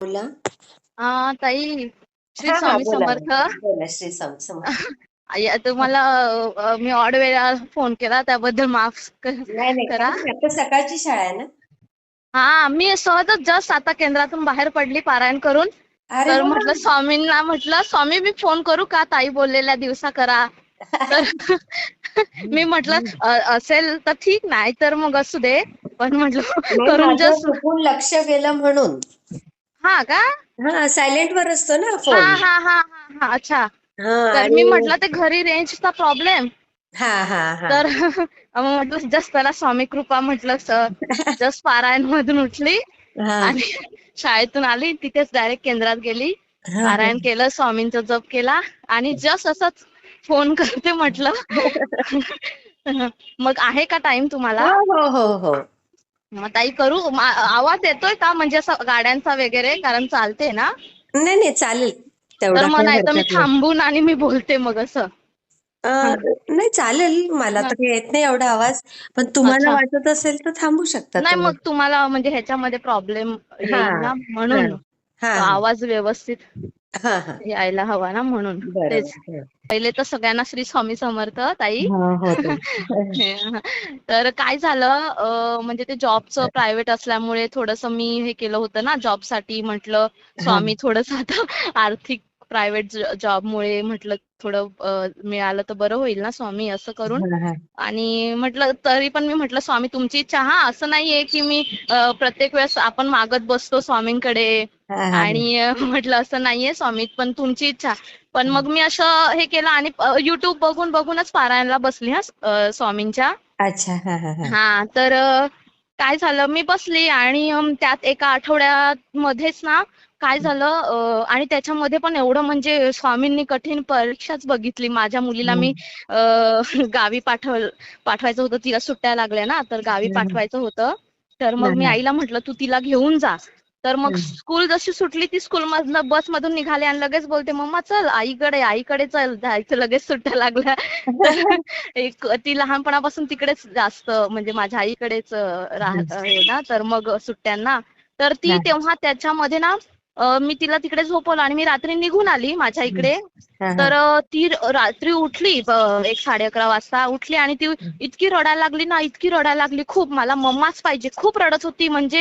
बोला. ताई श्री हा हा स्वामी बोला समर्थ. बोला श्री स्वामी समर्थ. तुम्हाला अ, मी ऑड वेळा फोन केला त्याबद्दल माफ क- नाही नाही करा. काही नाही. आता सकाळची शाळा आहे ना. हा मी सहजच जस्ट आता केंद्रातून बाहेर पडली पारायण करून. अरे तर वा. म्हटलं स्वामींना म्हटलं स्वामी मी फोन करू का ताई बोललेल्या दिवसा करा. तर मी म्हटलं अ- असेल तर ठीक नाही तर मग असू दे. पण म्हटलं नाही, करून माझं जस्ट चुकून लक्ष गेलं म्हणून. हा का? हा सायलेंट वर असतो ना हा फोन हा हा हा हा अच्छा. हा तर मी आणि म्हटलं ते घरी रेंजचा प्रॉब्लेम हा हा हा. तर मग म्हटलं जस्ट त्याला स्वामी कृपा म्हटलं जस्ट पारायण मधून उठली हा. आणि शाळेतून आली तिथेच डायरेक्ट केंद्रात गेली. हा पारायण केलं स्वामींचा जप केला आणि जस्ट असंच फोन करते म्हटलं. मग आहे का टाइम तुम्हाला? हो हो हो हो. मग ताई करू. आवाज येतोय का? म्हणजे असं गाड्यांचा वगैरे कारण चालते ना? नाही नाही चालेल. तर मग नाही तर मी थांबून आणि मी बोलते मग असं. नाही चालेल. मला तर काही येत नाही एवढा आवाज. पण तुम्हाला वाटत असेल तर थांबू शकता नाही मग तुम्हाला म्हणजे ह्याच्यामध्ये प्रॉब्लेम म्हणून. आवाज व्यवस्थित हा हा. यायला हवा ना म्हणून. तेच. बरोबर. पहिले तर सगळ्यांना श्री स्वामी समर्थ ताई. हो हो. तर काय झालं अं, म्हणजे ते जॉबचं प्रायव्हेट असल्यामुळे थोडस मी हे केलं होतं ना जॉबसाठी म्हटलं हा. स्वामी थोडस आता आर्थिक प्रायव्हेट जॉबमुळे म्हटलं थोडं मिळालं तर बरं होईल ना स्वामी असं करून. आणि म्हटलं तरी पण मी म्हटलं स्वामी तुमची इच्छा हा असं नाहीये की मी प्रत्येक वेळेस आपण मागत बसतो स्वामींकडे. आणि म्हटलं असं नाहीये स्वामी पण तुमची इच्छा. पण मग मी असं हे केलं आणि युट्यूब बघून बघूनच पारायणला बसली हा स्वामींच्या. अच्छा हा तर काय झालं मी बसली आणि त्यात एका आठवड्यामध्येच ना काय झालं आणि त्याच्यामध्ये पण एवढं म्हणजे स्वामींनी कठीण परीक्षाच बघितली. माझ्या मुलीला मी अं, गावी पाठव पाठवायचं होतं. तिला सुट्ट्या लागल्या ना तर गावी पाठवायचं होतं. तर मग मी आईला म्हटलं तू तिला घेऊन जा. तर मग स्कूल जशी सुटली ती स्कूल मधनं बस मधून निघाली आणि लगेच बोलते मम्मा चल आईकडे आईकडे चल. जायचं लगेच सुट्ट्या लागल्या. एक ती लहानपणापासून तिकडेच जास्त म्हणजे माझ्या आईकडेच राहत आहे ना. तर मग सुट्ट्यांना. तर ती. तेव्हा त्याच्यामध्ये ना मी तिला तिकडे झोपवलं आणि मी रात्री निघून आली माझ्या इकडे. तर ती रात्री उठली एक साडे अकरा वाजता उठली आणि ती इतकी रडायला लागली ना इतकी रडायला लागली खूप. मला मम्माच पाहिजे. खूप रडत होती म्हणजे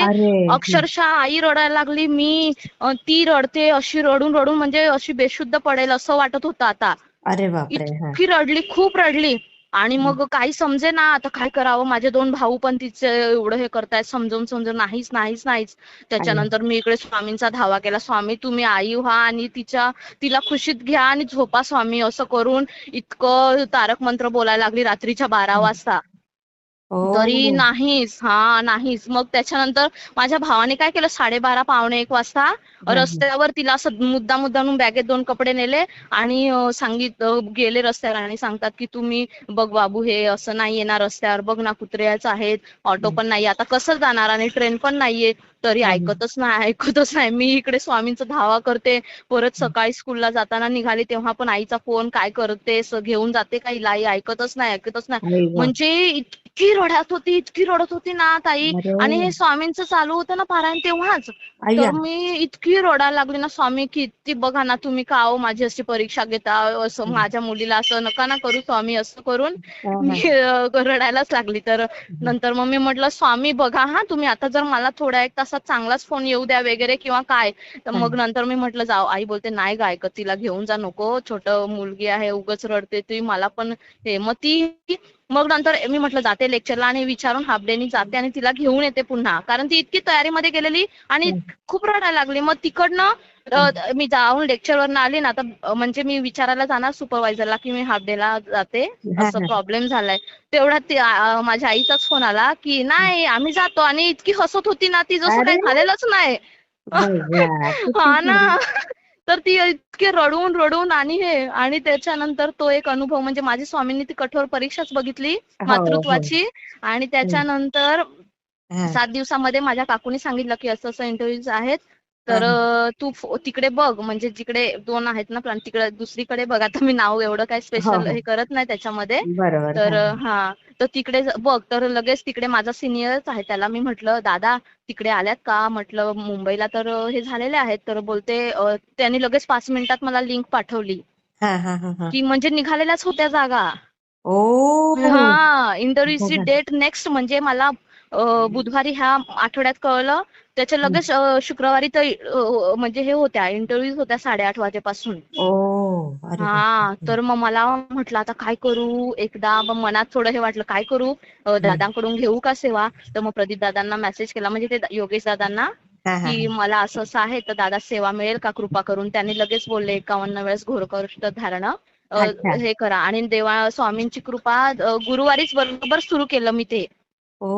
अक्षरशः आई रडायला लागली मी ती रडते अशी रडून रडून म्हणजे अशी बेशुद्ध पडेल असं वाटत होतं आता. अरे इतकी रडली खूप रडली. आणि मग काही समजे ना आता काय करावं? माझे दोन भाऊ पण तिचे एवढं हे करतायत समजून समजून नाहीच नाहीच नाहीच. त्याच्यानंतर मी इकडे स्वामींचा धावा केला. स्वामी तुम्ही आई व्हा आणि तिच्या तिला खुशीत घ्या आणि झोपा स्वामी असं करून इतकं तारक मंत्र बोलायला लागली रात्रीच्या बारा वाजता. तरी नाहीच हा नाहीच. मग त्याच्यानंतर माझ्या भावाने काय केलं? साडेबारा पावणे एक वाजता रस्त्यावर तिला असं मुद्दा मुद्दामून बॅगेत दोन कपडे नेले आणि सांगित गेले रस्त्यावर आणि सांगतात की तुम्ही बघ बाबू हे असं नाही येणार रस्त्यावर बघ ना कुत्र्याच आहेत ऑटो पण नाही आता कसं जाणार आणि ट्रेन पण नाहीये. तरी ऐकतच नाही ऐकतच नाही. मी इकडे स्वामींचा धावा करते परत सकाळी स्कूलला जाताना निघाली तेव्हा पण आईचा फोन काय करते घेऊन जाते का हिला? आई ऐकतच नाही ऐकतच नाही. म्हणजे इतकी रडत होती इतकी रडत होती ना ताई. आणि हे. स्वामींचं चालू होतं ना पारायण तेव्हाच. तर मी इतकी रडायला लागली ना स्वामी किती बघा ना तुम्ही का हो माझी अशी परीक्षा घेता असं माझ्या मुलीला असं नका ना करू स्वामी असं करून हा, हा. मी रडायलाच लागली. तर नंतर मग मी म्हटलं स्वामी बघा हा तुम्ही आता जर मला थोड्या एक तासात चांगलाच फोन येऊ द्या वगैरे किंवा काय तर मग नंतर मी म्हटलं जाऊ आई बोलते नाही ग ऐकत तिला घेऊन जा नको छोट मुलगी आहे उगाच रडते ती मला पण हे. मग ती मग नंतर मी म्हटलं जाते लेक्चरला आणि विचारून हाफ डेनी जाते आणि तिला घेऊन येते पुन्हा. कारण ती इतकी तयारीमध्ये गेलेली आणि खूप रडायला लागली. मग तिकडनं मी जाऊन लेक्चरवरनं आली ना तर म्हणजे मी विचारायला जाणार सुपरवायझरला की मी हाफ डेला जाते. असं. प्रॉब्लेम झालाय. तेवढ्यात ते, अं, माझ्या आईचाच फोन आला की नाही आम्ही जातो. आणि इतकी हसत होती ना ती जसं. काही झालेलंच नाही. हा ना. तर ती इतके रडून रडून आणि हे आणि त्याच्यानंतर तो एक अनुभव म्हणजे माझी स्वामींनी ती कठोर परीक्षाच बघितली हो, मातृत्वाची. आणि त्याच्यानंतर हा. सात दिवसामध्ये माझ्या काकूनी सांगितलं की असं असं इंटरव्ह्यूज आहेत. तर हा. तू तिकडे बघ म्हणजे जिकडे दोन आहेत ना प्लांट तिकडे दुसरीकडे बघ. आता मी नाव एवढं हो, स्पेशल हो. हे करत नाही त्याच्यामध्ये. तर हा. हा. तर तिकडे बघ तर लगेच तिकडे माझा सिनियरच आहे त्याला मी म्हटलं दादा तिकडे आल्यात का? म्हटलं मुंबईला तर हे झालेले आहेत. तर बोलते त्यांनी लगेच पाच मिनिटात मला लिंक पाठवली. हा हा हा हा. की म्हणजे निघालेल्याच होत्या जागा. ओ हा. इंटरव्ह्यूची. डेट नेक्स्ट म्हणजे मला बुधवारी ह्या आठवड्यात कळलं. त्याच्या लगेच शुक्रवारी तर म्हणजे हे होत्या इंटरव्ह्यू होत्या साडेआठ वाजेपासून. हा. तर मग मला म्हटलं आता काय करू? एकदा मग मनात थोडं हे वाटलं काय करू? दादांकडून घेऊ का सेवा? तर मग प्रदीप दादांना मेसेज केला. म्हणजे ते योगेश दादांना की मला असं असं आहे तर दादा सेवा मिळेल का कृपा करून? त्यांनी लगेच बोलले एकावन्न वेळेस घोरकष्ट धारण. हे करा. आणि देवा स्वामींची कृपा गुरुवारीच बरोबर सुरू केलं मी ते. ओ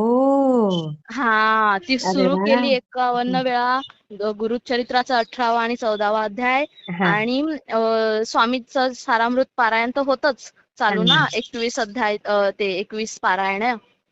हा ती अरे सुरू वा. केली एकावन्न वेळा ग- गुरुचरित्राचा अठरावा आणि चौदावा अध्याय. हा. आणि अं, स्वामीचं सारामृत पारायण तर होतच. चालू ना एकवीस अध्याय अं, ते एकवीस पारायण.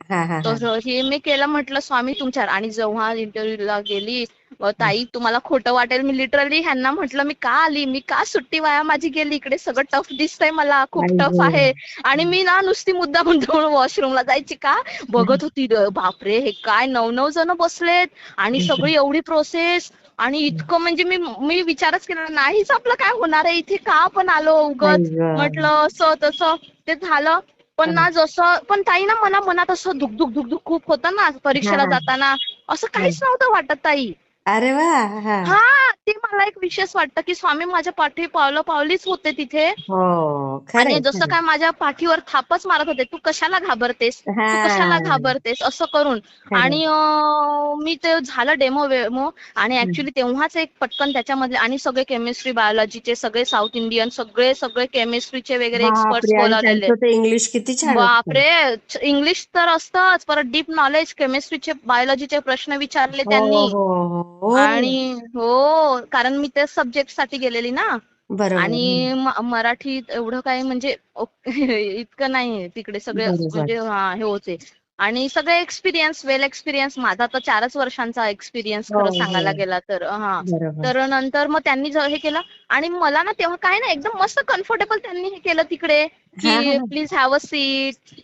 हा हा हा. तर हे मी केलं म्हटलं स्वामी तुमच्या आणि जेव्हा इंटरव्ह्यूला गेली अ, ताई तुम्हाला खोटं वाटेल. मी लिटरली ह्यांना म्हटलं मी का आली? मी का सुट्टी वाया माझी गेली? इकडे सगळं टफ दिसतंय मला. खूप टफ. आहे. आणि मी ना नुसती मुद्दा म्हणून वॉशरूमला जायची का? बघत होती. बापरे हे काय नऊ नऊ जण बसलेत. आणि सगळी एवढी प्रोसेस आणि इतकं म्हणजे मी मी विचारच केला नाहीच आपलं काय होणार आहे? इथे का आपण आलो उगत. म्हटलं असं तसं. ते झालं. पण ना जसं पण ताई ना मला मनात असं धुक धुक धुक धुक खूप होतं ना परीक्षेला. जाताना. असं काहीच नव्हतं वाटत ताई. अरे वा हा. हा ते मला एक विशेष वाटतं की स्वामी माझ्या पाठी पावलं पावलीच होते तिथे. हो खरंय आणि जसं खरंय. काय माझ्या पाठीवर थापच मारत होते तू कशाला घाबरतेस? तू. कशाला घाबरतेस? असं करून. खरंय. आणि अं, मी ते झालं डेमो वेमो आणि ऍक्च्युली तेव्हाच एक पटकन त्याच्यामधले आणि सगळे केमिस्ट्री बायोलॉजीचे सगळे साऊथ इंडियन सगळे सगळे केमिस्ट्रीचे वगैरे एक्सपर्ट्स बापरे आणि बोलावलेले त्यांचं ते इंग्लिश किती छान असतं. बापरे इंग्लिश तर असतंच परत डीप नॉलेज केमिस्ट्रीचे बायोलॉजीचे प्रश्न विचारले त्यांनी. हो हो हो. आणि हो. कारण मी त्या सब्जेक्टसाठी गेलेली ना. बरोबर. आणि म- मराठीत एवढं काही म्हणजे इतकं नाही तिकडे सगळे बरोबर. म्हणजे हा हे होते. आणि सगळे एक्सपिरियन्स वेल एक्सपिरियन्स माझा तर चारच वर्षांचा एक्सपिरियन्स हो, खरं हो. सांगायला गेला तर हा. बरोबर. तर नंतर मग त्यांनी ज- हे केलं आणि मला ना तेव्हा काय ना एकदम मस्त कम्फर्टेबल त्यांनी हे केलं तिकडे हा, की हा. Please have a seat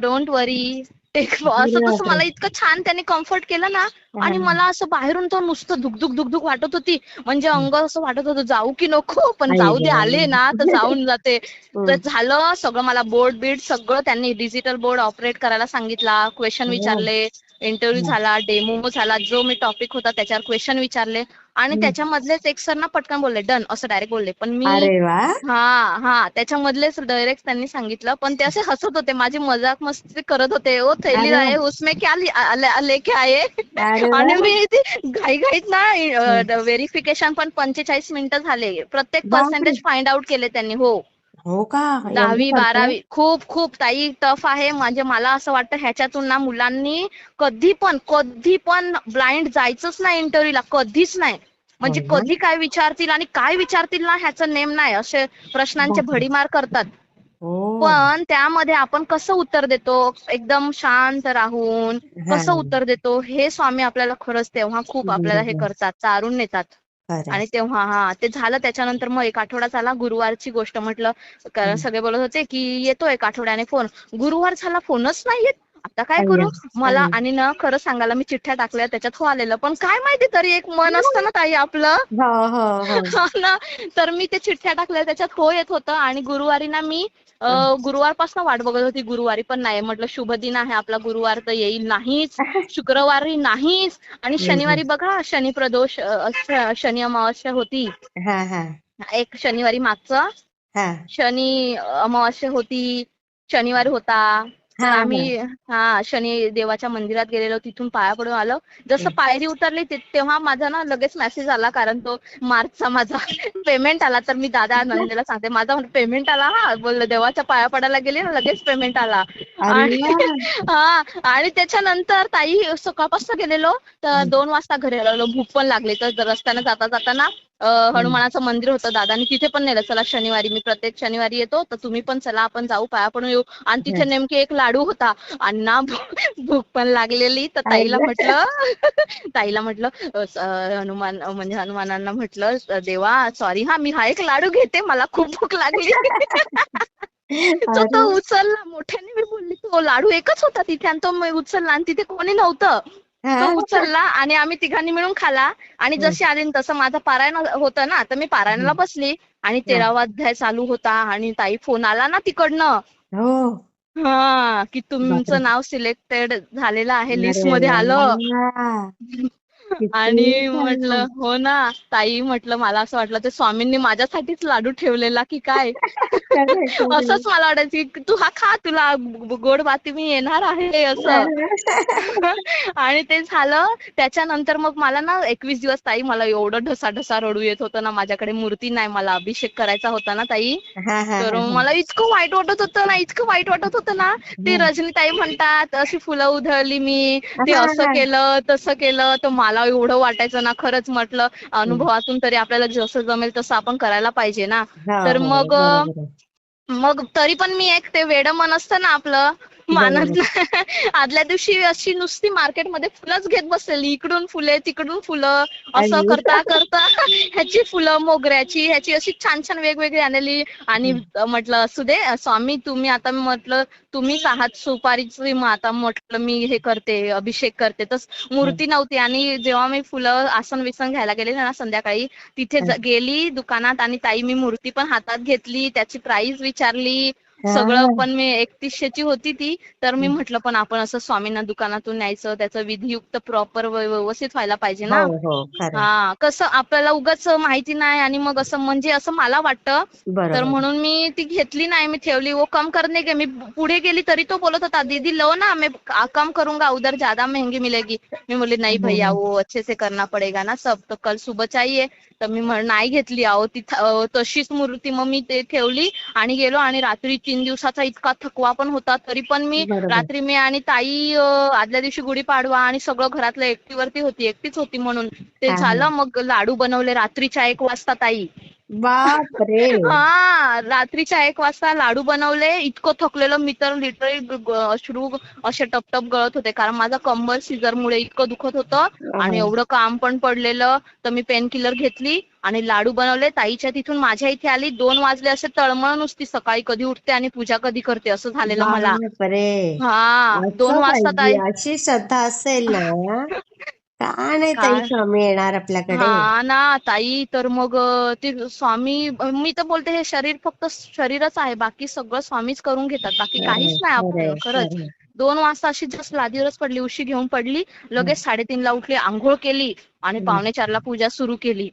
don't worry take असं तसं मला इतकं छान त्यांनी कम्फर्ट केलं ना आणि हा. मला असं बाहेरून तर नुसतं धुकधुक धुकधुक वाटत होती म्हणजे अंग असं वाटत होतं जाऊ की नको पण जाऊ दे. आले ना तर जाऊन जाते हम्म. तर झालं सगळं मला बोर्ड बीड सगळं त्यांनी डिजिटल बोर्ड ऑपरेट करायला सांगितला क्वेश्चन हो. विचारले इंटरव्ह्यू. झाला डेमो झाला जो मी टॉपिक होता त्याच्यावर क्वेश्चन विचारले. आणि. त्याच्यामधलेच एक सर ना पटकन बोलले डन असं डायरेक्ट बोलले. पण मी हा हा. त्याच्यामधलेच डायरेक्ट त्यांनी सांगितलं. पण ते असे हसत होते माझी मजाक मस्ती करत होते. ओ थैली. आहे उसमें क्या लेके वा. आणि मी ते घाईघाईत ना व्हेरिफिकेशन पण पंचेचाळीस मिनिटं झाले. प्रत्येक. पर्सेंटेज फाइंड आउट केले त्यांनी हो. हो का एवढं दहावी? बारावी खूप खूप ताई टफ आहे म्हणजे मला असं वाटतं ह्याच्यातून ना मुलांनी कधी पण कधी पण ब्लाइंड जायचंच नाही इंटरव्ह्यूला कधीच नाही म्हणजे ना? कधी काय विचारतील आणि काय विचारतील ना ह्याचं नेम नाही असे प्रश्नांचे बापरे. भडीमार करतात हो पण त्यामध्ये आपण कसं उत्तर देतो एकदम शांत राहून हा. कसं उत्तर देतो हे स्वामी आपल्याला खरंच तेव्हा खूप आपल्याला हे बरोबर. करतात चारून नेतात. आणि तेव्हा हा ते झालं त्याच्यानंतर मग एक आठवडा झाला गुरुवारची गोष्ट म्हटलं कारण. सगळे बोलत होते की येतो एक आठवड्याने फोन. गुरुवार झाला फोनच नाही येत आता काय करू? मला. आणि ना खरं सांगायला मी चिठ्ठ्या टाकल्या त्याच्यात हो आलेलं. पण काय माहिती तरी एक मन असतं ना ताई आपलं. हो हो हो. हा ना. तर मी ते चिठ्ठ्या टाकल्या त्याच्यात हो येत होतं. आणि गुरुवारी ना मी गुरुवारपासून वाट बघत होती गुरुवारी पण नाही. म्हटलं शुभ दिन आहे आपला गुरुवार तर येईल नाहीच. शुक्रवारी नाहीच. आणि. शनिवारी बघा शनी प्रदोष शनी अमावास्या होती. हा हा. एक शनिवारी मागचं. हा. शनी अमावास्या होती. शनिवार होता. तर हा, आम्ही हा शनी देवाच्या मंदिरात गेलेलो तिथून पाया पडून आलो. जसं पायरी उतरली तेव्हा माझा ना लगेच मेसेज आला कारण तो मार्चचा माझा पेमेंट आला. तर मी दादा नंदिनीला सांगते माझा पेमेंट आला हा. बोललं देवाच्या पाया पडायला गेले ना लगेच पेमेंट आला. आणि. हा आणि त्याच्यानंतर ताई सकाळपासून गेलेलो तर दोन वाजता घरी आलो भूक पण लागली तर रस्त्याने जाता जाताना हनुमानाचं मंदिर होतं दादानी तिथे पण नेलं. चला शनिवारी मी प्रत्येक शनिवारी येतो तर तुम्ही पण चला आपण जाऊ पाया पडून येऊ. आणि तिथे नेमके एक लाडू होता. आणि ना भूक पण लागलेली. तर ताईला. म्हटलं ताईला म्हटलं हनुमान म्हणजे हनुमानांना म्हटलं देवा सॉरी हा मी हा एक लाडू घेते. मला खूप भूक लागली. तो तो. उचलला. मोठ्याने मी बोलली तो लाडू एकच होता तिथे आणि तो उचलला आणि तिथे कोणी नव्हतं. तो. उचलला आणि आम्ही तिघांनी मिळून खाला आणि. जशी आली न तसं माझं पारायण होतं ना तर मी पारायणाला. बसली आणि तेरावा अध्याय चालू होता आणि ताई फोन आला ना तिकडनं हो हा की. तुमचं नाव सिलेक्टेड झालेलं आहे लिस्टमध्ये आलं आणि. म्हटलं हो ना ताई म्हटलं मला असं वाटलं ते स्वामींनी माझ्यासाठीच लाडू ठेवलेला की काय. असंच मला वाटायचं की तू हा खा तुला गोड बातमी येणार आहे असं आणि ते झालं त्याच्यानंतर मग मला ना एकवीस दिवस ताई मला एवढं ढसा ढसा रडू येत होतं ना माझ्याकडे मूर्ती नाही मला अभिषेक करायचा होता ना ताई तर. मला इतकं वाईट वाटत होतं ना इतकं वाईट वाटत होतं ना ते हं. रजनीताई म्हणतात अशी फुलं उधळली मी ते असं. केलं तसं केलं तर मला एवढं वाटायचं ना खरंच म्हटलं अनुभवातून तरी आपल्याला जसं जमेल तसं आपण करायला पाहिजे ना तर हो, मग. मग तरी पण मी एक ते वेड मन असतं ना आपलं मानत आदल्या दिवशी अशी नुसती मार्केटमध्ये फुलंच घेत बसलेली. इकडून फुले तिकडून फुलं. असं. करता करता ह्याची फुलं मोगऱ्याची ह्याची अशी छान छान वेगवेगळी आणलेली आणि म्हटलं असू दे स्वामी तुम्ही आता म्हटलं तुम्हीच आहात सुपारीची मग आता म्हटलं मी हे करते अभिषेक करते. तर मूर्ती नव्हती. आणि जेव्हा मी फुलं आसन विसन घ्यायला गेले ना संध्याकाळी तिथे गेली दुकानात आणि ताई मी मूर्ती पण हातात घेतली. त्याची प्राइस विचारली. सगळं पण मी एकतीसशेची होती ती तर मी. म्हटलं पण आपण असं स्वामींना दुकानातून न्यायचं त्याचं विधियुक्त प्रॉपर व्यवस्थित व्हायला पाहिजे ना. हो हो हा कसं आपल्याला उगाच माहिती नाही आणि मग असं म्हणजे असं मला वाटतं तर म्हणून मी ती घेतली नाही मी ठेवली. वो कम करने के मी पुढे गेली तरी तो बोलत होता दीदी लो ना मैं कम करूंगा उधर ज्यादा महंगी मिलेगी. मी बोलली नाही. भैया वो अच्छे से करना पडेगा ना सब तो कल सुबह चाहिए. तर मी नाही घेतली अहो तिथं अं, तशीच मूर्ती. मग मी ते ठेवली आणि गेलो आणि रात्री तीन दिवसाचा इतका थकवा पण होता तरी पण मी. रात्री मी आणि ताई अं, आदल्या दिवशी गुढीपाडवा आणि सगळं घरातलं एकटीवरती होती एकटीच होती म्हणून ते हा. झालं मग लाडू बनवले रात्रीच्या एक वाजता ताई हा रात्रीच्या एक वाजता लाडू बनवले इतकं थकलेलं मी तर लिटरली अश्रू असे टपटप गळत होते कारण माझं कंबर सीझरमुळे इतकं दुखत होतं आणि एवढं काम पण पडलेलं तर मी पेन किलर घेतली आणि लाडू बनवले ताईच्या तिथून माझ्या इथे आली दोन वाजले असे तळमळ नुसती सकाळी कधी उठते आणि पूजा कधी करते असं झालेलं मला बापरे हा दोन वाजता ताई पाहिजे. अशी श्रद्धा असेल ना का नाही ताई काय? स्वामी येणार आपल्याकडे हा ना ताई तर मग अं, ते स्वामी मी तर बोलते हे शरीर फक्त शरीरच आहे बाकी सगळं स्वामीच करून घेतात बाकी काहीच नाही खरंय, आपण खरंच खरंय. दोन वाजता अशी जस्ट लादीवरच पडली उशी घेऊन पडली लगेच साडेतीनला उठली आंघोळ केली आणि. पावणे चारला पूजा सुरू केली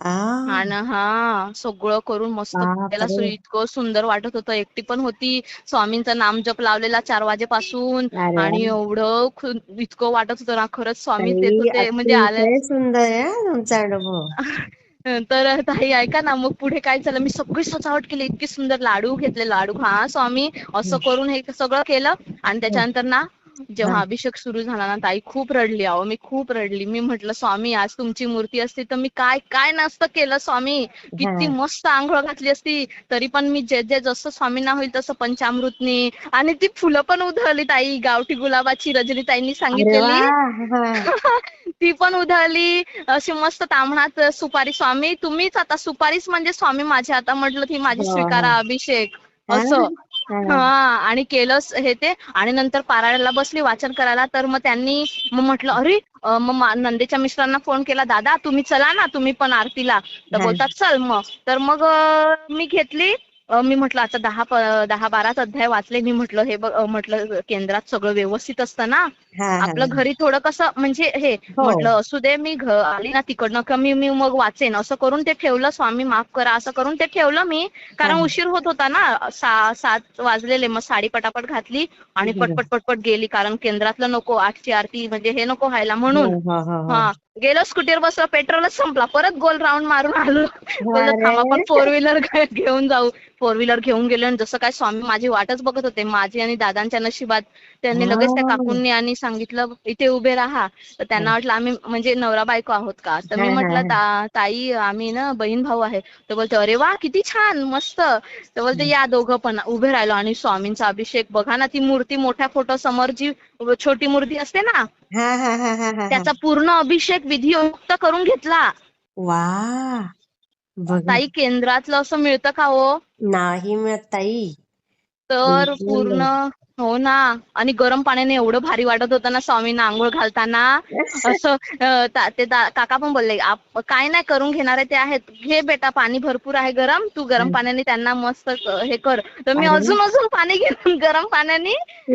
आ, आणि हा. सगळं करून मस्त. बापरे. सुरू इतकं सुंदर वाटत होतं. एकटी पण होती. स्वामींचा नामजप लावलेला चार वाजेपासून. अरे. आणि एवढं खु- इतकं वाटत होतं ना. खरंच स्वामी ताई, देत होते. म्हणजे आले अतिशय सुंदर आहे हा तुमचा अनुभव. तर ताई ऐका ना. मग पुढे काय झालं? मी सगळी सजावट केली. इतकी सुंदर लाडू घेतले. लाडू हा स्वामी. असं करून हे सगळं केलं. आणि त्याच्यानंतर ना जेव्हा. अभिषेक सुरू झाला ना ताई खूप रडली अहो मी खूप रडली मी म्हटलं स्वामी आज तुमची मूर्ती असती तर मी काय काय नसतं केलं स्वामी किती. मस्त आंघोळ घातली असती तरी पण मी जे जे जसं स्वामींना होईल तसं पंचामृतनी आणि ती फुलं पण उधळली ताई गावठी गुलाबाची रजनीताईंनी अरे सांगितलेली. ती पण उधळली अशी मस्त तांबणात सुपारी स्वामी तुम्हीच आता सुपारीच म्हणजे स्वामी माझे आता म्हटलं ती माझी हो, स्वीकारा. अभिषेक? असं आणि केलंच हे ते. आणि नंतर पारायणाला बसली वाचन करायला. तर मग त्यांनी मग म्हटलं अरे मग नंदेच्या मिस्टरांना फोन केला दादा तुम्ही चला ना तुम्ही पण आरतीला. तर हा. बोलतात चल मग. तर मग मी घेतली. मी म्हटलं आता दहा दहा बाराच अध्याय वाचले. मी म्हटलं हे बघ म्हटलं केंद्रात सगळं व्यवस्थित असतं ना. हा, हा. आपलं घरी थोडं कसं म्हणजे हे हो. म्हटलं असू दे मी घ- आली ना तिकडनं कमी मी मग वाचेन असं करून ते ठेवलं स्वामी माफ करा असं करून ते ठेवलं मी कारण. उशीर होत होता ना सात वाजलेले मग साडी पटापट घातली आणि. पटपट पटपट गेली कारण केंद्रातलं नको आठची आरती म्हणजे हे नको व्हायला म्हणून हो, हो, हो, गेलो स्कूटीवर बसलो पेट्रोलच संपला परत गोल राऊंड मारून आलो आपण फोर व्हीलर घेऊन जाऊ फोर व्हीलर घेऊन गेलो आणि जसं काय स्वामी माझी वाटच बघत होते माझी आणि दादांच्या नशिबात त्यांनी लगेच त्या. काकूंनी आणि सांगितलं इथे उभे राहा. तर त्यांना वाटलं आम्ही म्हणजे नवरा बायको आहोत का? तर मी म्हटलं ता ताई आम्ही ना बहीण भाऊ आहे. तर बोलते अरे वा किती छान मस्त. तर बोलते या दोघं पण उभे राहिलो आणि स्वामींचा अभिषेक. बघा ना ती मूर्ती मोठ्या फोटो समोर जी छोटी मूर्ती असते ना हा हा हा हा हा त्याचा पूर्ण अभिषेक विधियुक्त करून घेतला. वा! ताई केंद्रातलं असं मिळतं का हो? नाही मिळत ताई. तर पूर्ण हो ना. आणि गरम पाण्याने एवढं भारी वाटत होतं ना स्वामींना आंघोळ घालताना. असं ता- काका पण बोलले "आप- काय नाही करून घेणारे ते आहेत. घे बेटा पाणी भरपूर आहे गरम. तू गरम पाण्याने त्यांना मस्त हे कर. तर मी. अजून अजून पाणी घेऊन गरम पाण्याने.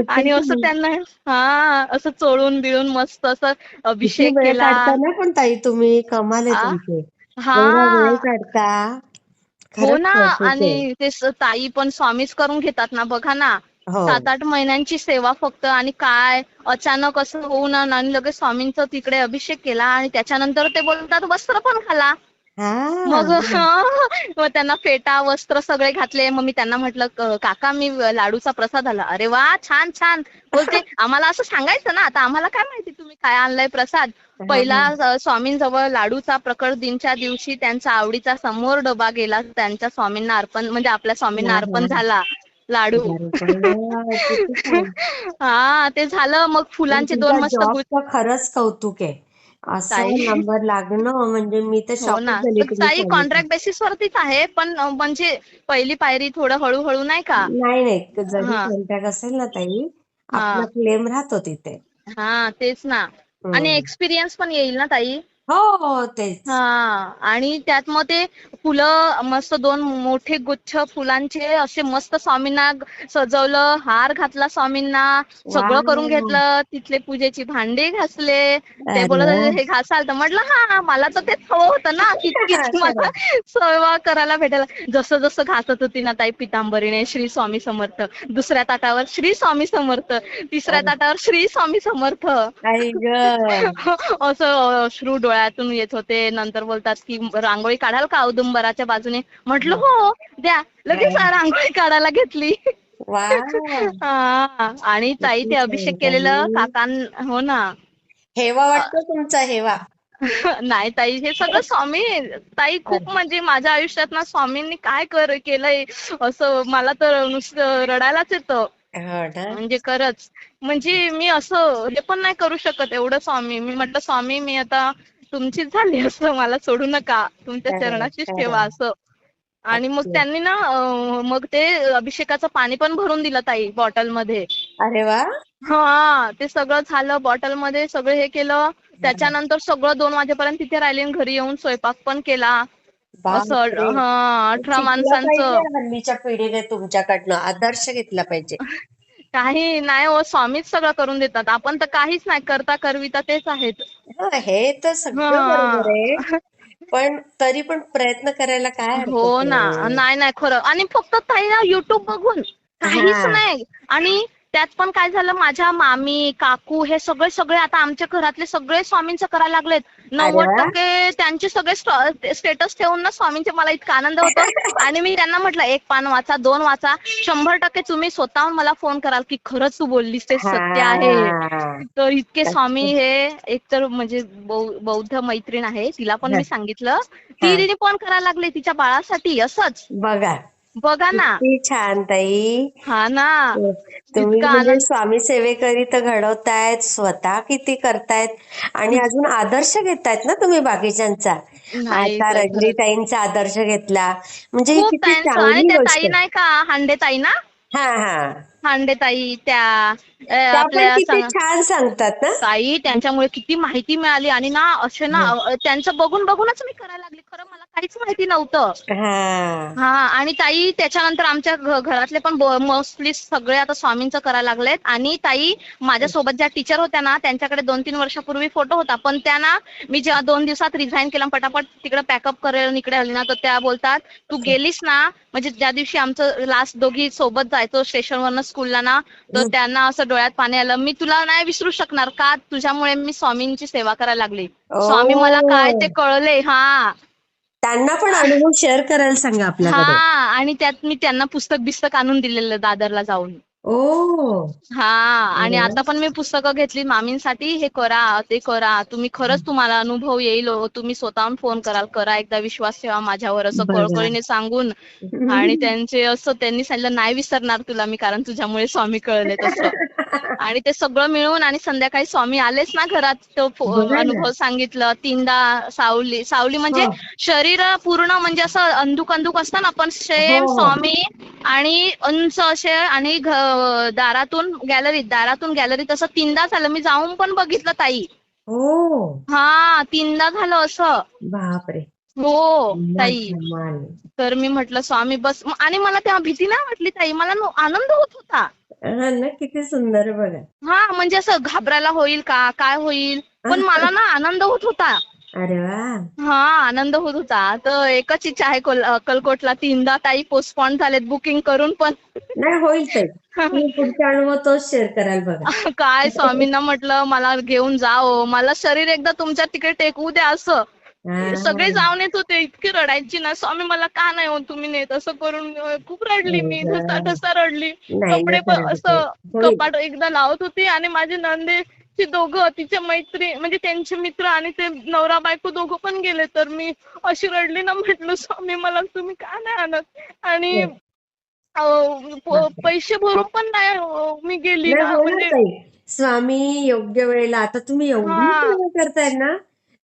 आणि असं त्यांना हा असं चोळून बिळून मस्त असं अभिषेक केला. पण ताई तुम्ही? कमाल हा. हो ना. आणि ते ताई पण स्वामीच करून घेतात ना बघा ना. हो. सात आठ महिन्यांची सेवा फक्त आणि काय अचानक असं होऊन आणि लगेच स्वामींचं तिकडे अभिषेक केला आणि त्याच्यानंतर ते बोलतात वस्त्र पण घाला. हा मग मग त्यांना फेटा वस्त्र सगळे घातले. मग मी त्यांना म्हटलं "क- काका मी लाडूचा प्रसाद आला. अरे वा छान छान. बोलते आम्हाला असं सांगायचं ना आता आम्हाला काय माहिती तुम्ही काय आणलंय प्रसाद? पहिला स्वामींजवळ लाडूचा प्रकट दिनच्या दिवशी त्यांचा आवडीचा समोर डबा गेला. त्यांच्या स्वामींना अर्पण म्हणजे आपल्या स्वामींना अर्पण. झाला. लाडू. हा ते झालं मग फुलांचे दोन मस्त खरंच कौतुक आहे असं. नंबर लागणं म्हणजे मी तर हो ताई. कॉन्ट्रॅक्ट बेसिस वरतीच आहे पण म्हणजे पहिली पायरी थोडं हळूहळू नाही का नाही नाही जरी. कॉन्ट्रॅक्ट असेल ना ताई. आपला क्लेम राहतो तिथे हा तेच ना. आणि एक्सपिरियन्स पण येईल ना ताई हो हो तेच. हा आणि त्यात मग ते फुलं मस्त दोन मोठे गुच्छ फुलांचे असे मस्त स्वामींना सजवलं हार घातला स्वामींना सगळं. करून घेतलं तिथले पूजेची भांडी घासले. ते बोलत. होते, हे घासाल तर. म्हटलं हा मला तर तेच हवं होतं ना तितकीच मला सेवा करायला भेटेल जसं जसं घासत होती ना ताई पितांबरीने श्री स्वामी समर्थ. दुसऱ्या ताटावर श्री स्वामी समर्थ. तिसऱ्या. ताटावर श्री स्वामी समर्थ. आई ग. असं अश्रू डोळ्यातून येत होते. नंतर बोलतात की रांगोळी काढाल का औदुंबराच्या बाजूने? म्हटलं हो द्या. लगेच रांगोळी काढायला घेतली. हा. आणि ताई ते अभिषेक केलेलं. काकां हो ना. हेवा वाटतो तुमचा हेवा. नाही ताई हे सगळं स्वामी ताई खूप म्हणजे माझ्या आयुष्यात ना स्वामींनी काय कर केलंय असं मला तर नुसतं रडायलाच येतं. म्हणजे खरंच. म्हणजे मी असं हे पण नाही करू शकत एवढं स्वामी. मी म्हटलं स्वामी मी आता तुमचीच झाली असं मला सोडू नका. तुमच्या खरंय. ठेवा असं. आणि मग. त्यांनी ना मग ते अभिषेकाचं पाणी पण भरून दिलं ताई बॉटलमध्ये अरे वा. हा ते सगळं झालं बॉटलमध्ये सगळं हे केलं. त्याच्यानंतर सगळं दोन वाजेपर्यंत तिथे राहिले घरी येऊन स्वयंपाक पण केला. असं. हा अठरा माणसांचं. पिढीने तुमच्याकडनं. आदर्श घेतला पाहिजे. काही नाही हो स्वामीच सगळं करून देतात आपण तर काहीच नाही करता करविता तेच आहेत हा, हे तर सगळं. बरोबर आहे पण तरी पण प्रयत्न करायला काय हरकत हो ना? नाही नाही खरं आणि फक्त ताई ना युट्यूब बघून काहीच हा. नाही आणि त्यात पण काय झालं माझ्या मामी काकू हे सगळे सगळे आता आमच्या घरातले सगळे स्वामींचं करायला लागलेत नव्वद. टक्के त्यांचे सगळे स्टेटस ठेवून ना स्वामींचे मला इतका आनंद होतो आणि मी त्यांना म्हटलं एक पान वाचा दोन वाचा शंभर टक्के तुम्ही स्वतःहून मला फोन कराल की खरंच तू बोललीस ते सत्य आहे. तर इतके. स्वामी हे एक तर म्हणजे बौद्ध मैत्रीण आहे तिला पण. मी सांगितलं. ती तिने पण करायला लागली तिच्या बाळासाठी असंच बघा बघा ना. किती छान ताई. हा ना. तुम्ही इतका म्हणजे आनंद स्वामी सेवेकरिता घडवतायत स्वतः किती करतायत आणि अजून आदर्श घेतायत ना तुम्ही बाकीच्यांचा. नाही आता ताई, रजनीताईंचा आदर्श घेतला. म्हणजे ही खूप किती ताईंचं आणि चांगली त्या गोष्ट. ताई आहे. नाही का? हांडे ताई ना? हा हा. हांडे ताई त्या अ, त्या पण आपल्या किती सांग- छान सांगतात ना. ताई त्यांच्यामुळे किती माहिती मिळाली. आणि ना असे ना अ, त्यांचं बघून बघूनच मी करायला लागली. खरं मला काहीच माहिती नव्हतं. हा. हा आणि ताई त्याच्यानंतर आमच्या घ- घरातले पण मोस्टली सगळे आता स्वामींचं करायला लागलेत. आणि ताई माझ्यासोबत ज्या टीचर होत्या ना त्यांच्याकडे दोन तीन वर्षापूर्वी फोटो होता. पण त्या ना मी जेव्हा दोन दिवसात रिझाईन केला पटापट तिकडे पॅकअप करेल इकडे आली ना तर त्या बोलतात तू गेलीस ना म्हणजे ज्या दिवशी आमचं लास्ट दोघी सोबत जायचो स्टेशनवरनं स्कूलला ना तर हम्म. त्यांना असं डोळ्यात पाणी आलं. मी तुला नाही विसरू शकणार का? तुझ्यामुळे मी स्वामींची सेवा करायला लागली. स्वामी मला काय ते कळले हा. त्यांना पण अनुभव शेअर करायला सांगा हा आणि त्यात मी त्यांना पुस्तक बिस्तक आणून दिलेलं दादरला जाऊन. ओ हा आणि. आता पण मी पुस्तकं घेतली मामींसाठी हे करा ते करा तुम्ही खरंच तुम्हाला अनुभव येईल हो. तुम्ही स्वतःहून फोन कराल करा एकदा विश्वास ठेवा माझ्यावर असं. कळकळीने सांगून आणि त्यांचे असं त्यांनी सांगितलं नाही विसरणार तुला मी कारण तुझ्यामुळे स्वामी कळले तसं आणि ते सगळं मिळून आणि संध्याकाळी स्वामी आलेच ना घरात तो. अनुभव सांगितलं तीनदा सावली सावली म्हणजे हो. शरीर पूर्ण म्हणजे असं अंधुक अंधुक असतं ना पण सेम हो. स्वामी आणि उंच असे आणि दारातून गॅलरीत दारातून गॅलरीत असं तीनदा झालं. मी जाऊन पण बघितलं ताई. ओ हा तीनदा झालं असं. बापरे. हो ताई. तर मी म्हटलं स्वामी बस. आणि मला तेव्हा भीती नाही वाटली ताई. मला नो- आनंद होत होता. हा ना किती सुंदर बघा. हा म्हणजे असं घाबरायला होईल का? काय होईल? पण मला ना आनंद होत होता. अरे वा. हा आनंद होत होता. तर एकच इच्छा आहे कोल- अक्कलकोटला. तीनदा ताई पोस्टपॉन झालेत बुकिंग करून पण. नाही होईल ताई तुम्ही पुढचा अनुभव तोच शेअर कराल बघा. काय स्वामींना म्हटलं मला घेऊन जाओ मला शरीर एकदा तुमच्या तिकडे टेकवू द्या असं. हा. सगळे जाऊन येत होते. इतकी रडायची ना. स्वामी मला का नाही हो? तुम्ही नेत. असं करून अं, खूप रडली मी. हो ढसा गं. ढसा रडली. नाही कपडे पण असं. होईल. कपाट एकदा लावत होती आणि माझे नंदेचे दोघं तिचे मैत्री म्हणजे त्यांचे मित्र आणि ते नवरा बायको दोघं पण गेले तर मी अशी रडली ना म्हटलं स्वामी मला तुम्ही का नाही आणत आणि हो. पैसे भरून पण नाही मी गेली नाही ना म्हणजे स्वामी योग्य वेळेला आता तुम्ही एवढी हा. सेवा करताय ना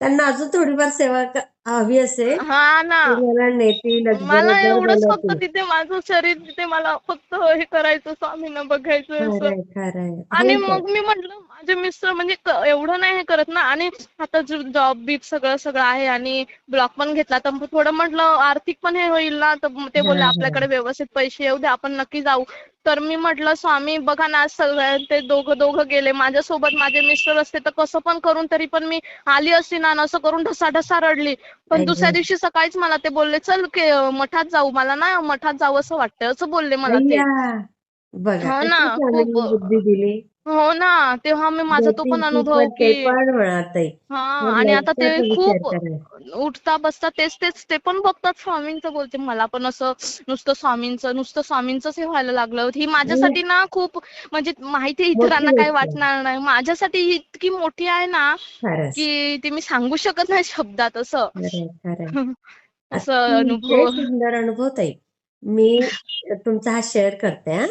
त्यांना अजून थोडीफार सेवा असेल हा ना. तुम्हाला नेतील मला एवढंच फक्त बोलवतील. तिथे माझं शरीर तिथे मला फक्त हे करायचं स्वामींना बघायचं असं. खरंय. खरंय आणि ताई. मग मी म्हटलं माझे मिस्टर म्हणजे क- एवढं नाही हे करत ना. आणि आता जॉब बीब सगळं सगळं आहे आणि ब्लॉक पण घेतला. तर थोडं म्हटलं आर्थिक पण हे होईल ना. तर ते बोलले हा, हा. आपल्याकडे व्यवस्थित पैसे येऊ दे आपण नक्की जाऊ. तर मी म्हटलं स्वामी बघा ना आज सगळं ते दोघं दोघं गेले. माझ्यासोबत माझे मिस्टर असते तर कसं पण करून तरी पण मी आली असती ना आणि असं करून ढसा ढसा रडली. पण दुसऱ्या. दिवशी सकाळीच मला ते बोलले चल मठात जाऊ मला ना मठात जावं असं वाटतंय असं बोलले मला ते. बघा हो ना, खूप- बुद्धी दिली हो ना तेव्हा मी माझा तो पण अनुभव की हा मग आणि आता ते खूप. उठता बसता तेच तेच ते पण बघतात स्वामींचं बोलते. मला पण असं नुसतं स्वामींचं नुसतं स्वामींचंच हे व्हायला लागलं. ही माझ्यासाठी ना खूप म्हणजे माहिती इतरांना काही. वाटणार नाही. माझ्यासाठी ही इतकी मोठी आहे ना की ती मी सांगू शकत नाही शब्दात असं. असं अनुभव. सुंदर अनुभव ताई. मी तुमचा हा शेअर करते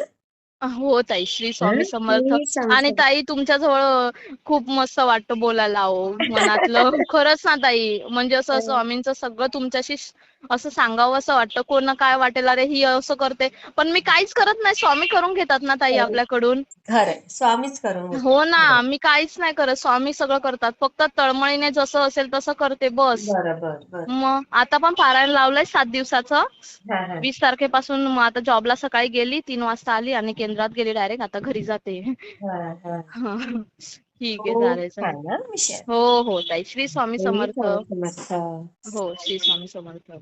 हा हो ताई श्री स्वामी हं? समर्थ. आणि समर्थ. ताई तुमच्याजवळ खूप मस्त वाटतं बोलायला हो मनातलं. खरंच ना ताई म्हणजे असं स्वामींचं सगळं तुमच्याशी श- असं सांगावं असं वाटतं. कोण काय वाटेल अरे ही असं करते. पण मी काहीच करत नाही. स्वामी करून घेतात ना ताई हो. आपल्याकडून? खरंय स्वामीच करून घेतात. हो ना. मी काहीच नाही करत. स्वामी सगळं करतात. फक्त तळमळीने जसं असेल तसं करते बस. बरं मग आता पण पारायण लावलंय सात दिवसाचं. हा, हा. वीस तारखेपासून मग आता जॉबला सकाळी गेली तीन वाजता आली आणि केंद्रात गेली डायरेक्ट आता घरी जाते. हा, हा. ठीक आहे खूप चालेल हा हो हो ताई. श्री समर्थ. स्वामी समर्थ. हो श्री स्वामी समर्थ.